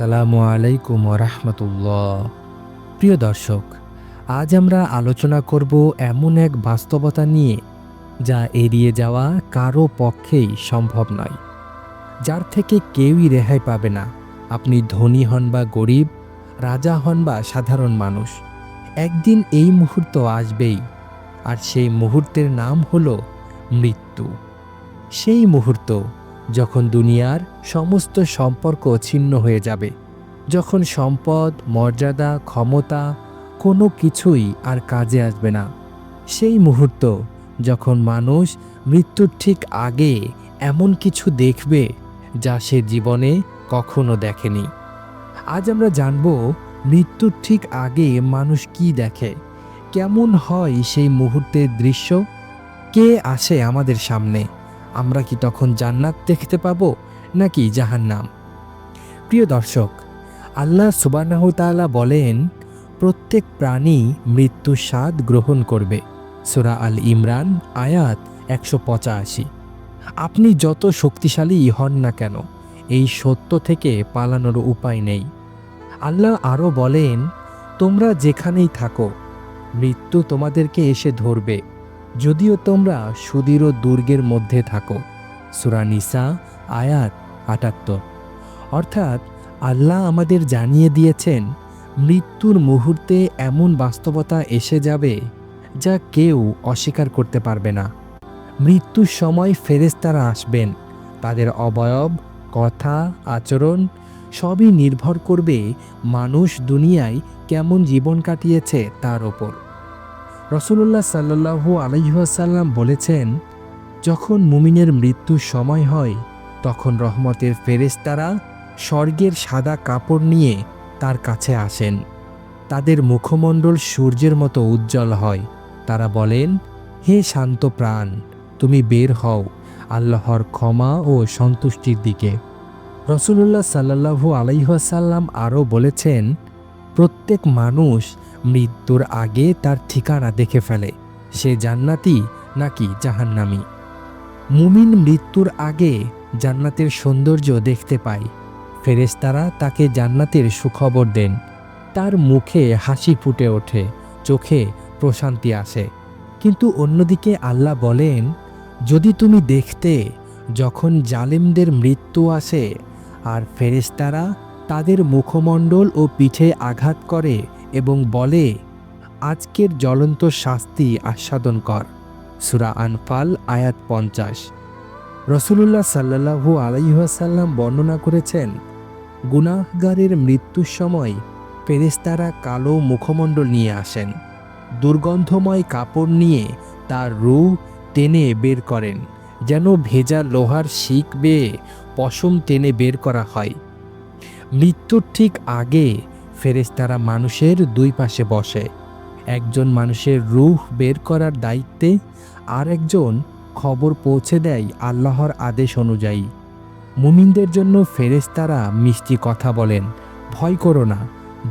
আসসালামু আলাইকুম রহমতুল্লাহ প্রিয় দর্শক, আজ আমরা আলোচনা করব এমন এক বাস্তবতা নিয়ে, যা এড়িয়ে যাওয়া কারও পক্ষেই সম্ভব নয়, যার থেকে কেউই রেহাই পাবে না। আপনি ধনী হন বা গরিব, রাজা হন বা সাধারণ মানুষ, একদিন এই মুহূর্ত আসবেই, আর সেই মুহূর্তের নাম হলো মৃত্যু। সেই মুহূর্ত যখন দুনিয়ার সমস্ত সম্পর্ক ছিন্ন হয়ে যাবে, যখন সম্পদ, মর্যাদা, ক্ষমতা কোনো কিছুই আর কাজে আসবে না, সেই মুহূর্ত যখন মানুষ মৃত্যুর ঠিক আগে এমন কিছু দেখবে যা সে জীবনে কখনো দেখেনি। আজ আমরা জানব মৃত্যুর ঠিক আগে মানুষ কি দেখে, কেমন হয় সেই মুহূর্তের দৃশ্য, কে আসে আমাদের সামনে। আমরা কি তখন জান্নাত দেখতে পাবো নাকি জাহান্নাম? প্রিয় দর্শক, আল্লাহ সুবানাহ তাআলা বলেন, প্রত্যেক প্রাণী মৃত্যুর স্বাদ গ্রহণ করবে। সুরা আল ইমরান, আয়াত একশো পঁচাশি। আপনি যত শক্তিশালী হন না কেন, এই সত্য থেকে পালানোর উপায় নেই। আল্লাহ আরও বলেন, তোমরা যেখানেই থাকো, মৃত্যু তোমাদেরকে এসে ধরবে। যদিও তোমরা সুদৃঢ় দুর্গের মধ্যে থাকো, সুরা নিসা, আয়াত আটাত্তর। অর্থাৎ আল্লাহ আমাদের জানিয়ে দিয়েছেন, মৃত্যুর মুহূর্তে এমন বাস্তবতা এসে যাবে যা কেউ অস্বীকার করতে পারবে না। মৃত্যুর সময় ফেরেস্তারা আসবেন, তাদের অবয়ব, কথা, আচরণ সবই নির্ভর করবে মানুষ দুনিয়ায় কেমন জীবন কাটিয়েছে তার ওপর। রসুল্লাহ সাল্লু আলহাসাল্লাম বলেছেন, যখন মুমিনের মৃত্যুর সময় হয়, তখন রহমতের ফেরেস্তারা স্বর্গের সাদা কাপড় নিয়ে তার কাছে আসেন। তাদের মুখমণ্ডল সূর্যের মতো উজ্জ্বল হয়। তারা বলেন, হে শান্ত প্রাণ, তুমি বের হও আল্লাহর ক্ষমা ও সন্তুষ্টির দিকে। রসুল্লাহ সাল্লাহু আলাইহাসাল্লাম আরও বলেছেন, প্রত্যেক মানুষ মৃত্যুর আগে তার ঠিকানা দেখে ফেলে। সে জান্নাতি নাকি জাহান্নামি? মুমিন মৃত্যুর আগে জান্নাতের সৌন্দর্য দেখতে পায়। ফেরেস্তারা তাকে জান্নাতের সুখবর দেন। তার মুখে হাসি ফুটে ওঠে, চোখে প্রশান্তি আসে। কিন্তু অন্যদিকে আল্লাহ বলেন, যদি তুমি দেখতে যখন জালেমদের মৃত্যু আসে আর ফেরেস্তারা তাদের মুখমণ্ডল ও পিঠে আঘাত করে এবং বলে, আজকের জ্বলন্ত শাস্তি আস্বাদন কর। সুরা আনফাল, আয়াত পঞ্চাশ। রসুলুল্লাহ সাল্লাহু আলাইহাসাল্লাম বর্ণনা করেছেন, গুনাহগারের মৃত্যুর সময় ফেরেস্তারা কালো মুখমণ্ডল নিয়ে আসেন। দুর্গন্ধময় কাপড় নিয়ে তার রু টেনে বের করেন, যেন ভেজা লোহার শিক বেয়ে পশম টেনে বের করা হয়। মৃত্যুর ঠিক আগে ফেরেস্তারা মানুষের দুই পাশে বসে। একজন মানুষের রুহ বের করার দায়িত্বে আর একজন খবর পৌঁছে দেয় আল্লাহর আদেশ অনুযায়ী। মুমিনদের জন্য ফেরেস্তারা মিষ্টি কথা বলেন, ভয় করো না,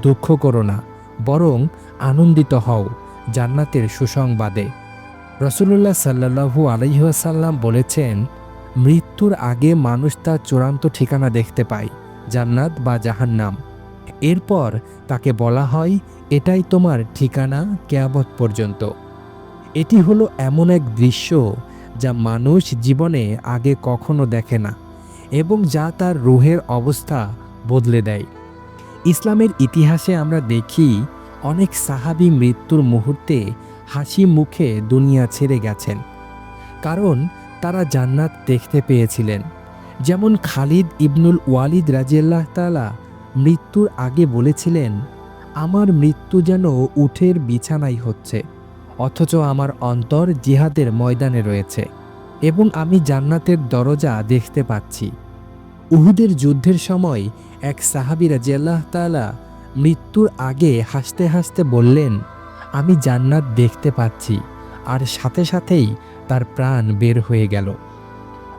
দুঃখ করো না, বরং আনন্দিত হও, জান্নাতের সুসংবাদে। রসুল্লাহ সাল্লাহু আলহিহাসাল্লাম বলেছেন, মৃত্যুর আগে মানুষ তার চূড়ান্ত ঠিকানা দেখতে পায়, জান্নাত বা জাহান্নাম। এরপর তাকে বলা হয়, এটাই তোমার ঠিকানা কেয়াবত পর্যন্ত। এটি হলো এমন এক দৃশ্য যা মানুষ জীবনে আগে কখনো দেখে না এবং যা তার রুহের অবস্থা বদলে দেয়। ইসলামের ইতিহাসে আমরা দেখি, অনেক সাহাবি মৃত্যুর মুহূর্তে হাসি মুখে দুনিয়া ছেড়ে গেছেন। কারণ তারা জান্নাত দেখতে পেয়েছিলেন। যেমন খালিদ ইবনুল ওয়ালিদ রাজিয়াল্লাহ তালা মৃত্যুর আগে বলেছিলেন, আমার মৃত্যু যেন উঠের বিছানাই হচ্ছে, অথচ আমার অন্তর জিহাদের ময়দানে রয়েছে এবং আমি জান্নাতের দরজা দেখতে পাচ্ছি। উহুদের যুদ্ধের সময় এক সাহাবিরা জেল্লাহ তালা মৃত্যুর আগে হাসতে হাসতে বললেন, আমি জান্নাত দেখতে পাচ্ছি। আর সাথে সাথেই তার প্রাণ বের হয়ে গেল।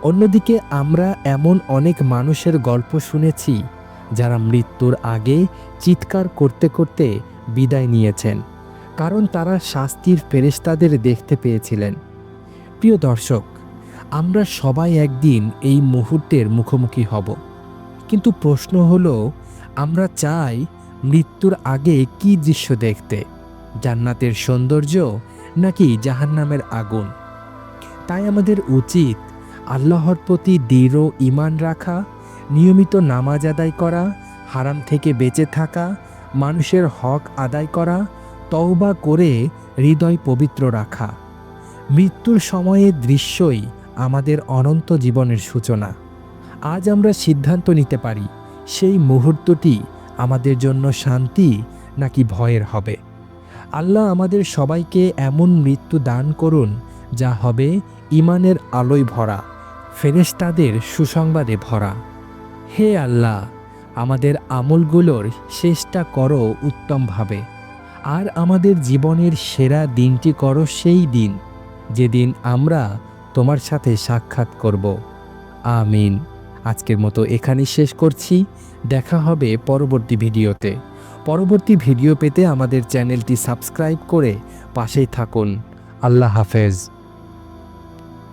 অন্যদিকে আমরা এমন অনেক মানুষের গল্প শুনেছি যারা মৃত্যুর আগে চিৎকার করতে করতে বিদায় নিয়েছেন, কারণ তারা শাস্তির ফেরেস্তাদের দেখতে পেয়েছিলেন। প্রিয় দর্শক, আমরা সবাই একদিন এই মুহূর্তের মুখোমুখি হব। কিন্তু প্রশ্ন হলো, আমরা চাই মৃত্যুর আগে কি দৃশ্য দেখতে? জান্নাতের সৌন্দর্য নাকি জাহান্নামের আগুন? তাই আমাদের উচিত আল্লাহর প্রতি দৃঢ় ইমান রাখা নিয়মিত নামাজ আদায় করা, হারাম থেকে বেঁচে থাকা, মানুষের হক আদায় করা, তওবা করে হৃদয় পবিত্র রাখা। মৃত্যুর সময়ের দৃশ্যই আমাদের অনন্ত জীবনের সূচনা। আজ আমরা সিদ্ধান্ত নিতে পারি, সেই মুহূর্তটি আমাদের জন্য শান্তি নাকি ভয়ের হবে। আল্লাহ আমাদের সবাইকে এমন মৃত্যু দান করুন, যা হবে ইমানের আলোয় ভরা, ফেরেশতাদের সুসংবাদে ভরা। হে আল্লাহ, আমাদের আমলগুলোর শেষটা করো উত্তমভাবে, আর আমাদের জীবনের সেরা দিনটি করো সেই দিন, যেদিন আমরা তোমার সাথে সাক্ষাৎ করব। আমিন। আজকের মতো এখানেই শেষ করছি। দেখা হবে পরবর্তী ভিডিওতে। পরবর্তী ভিডিও পেতে আমাদের চ্যানেলটি সাবস্ক্রাইব করে পাশেই থাকুন। আল্লাহ হাফেজ।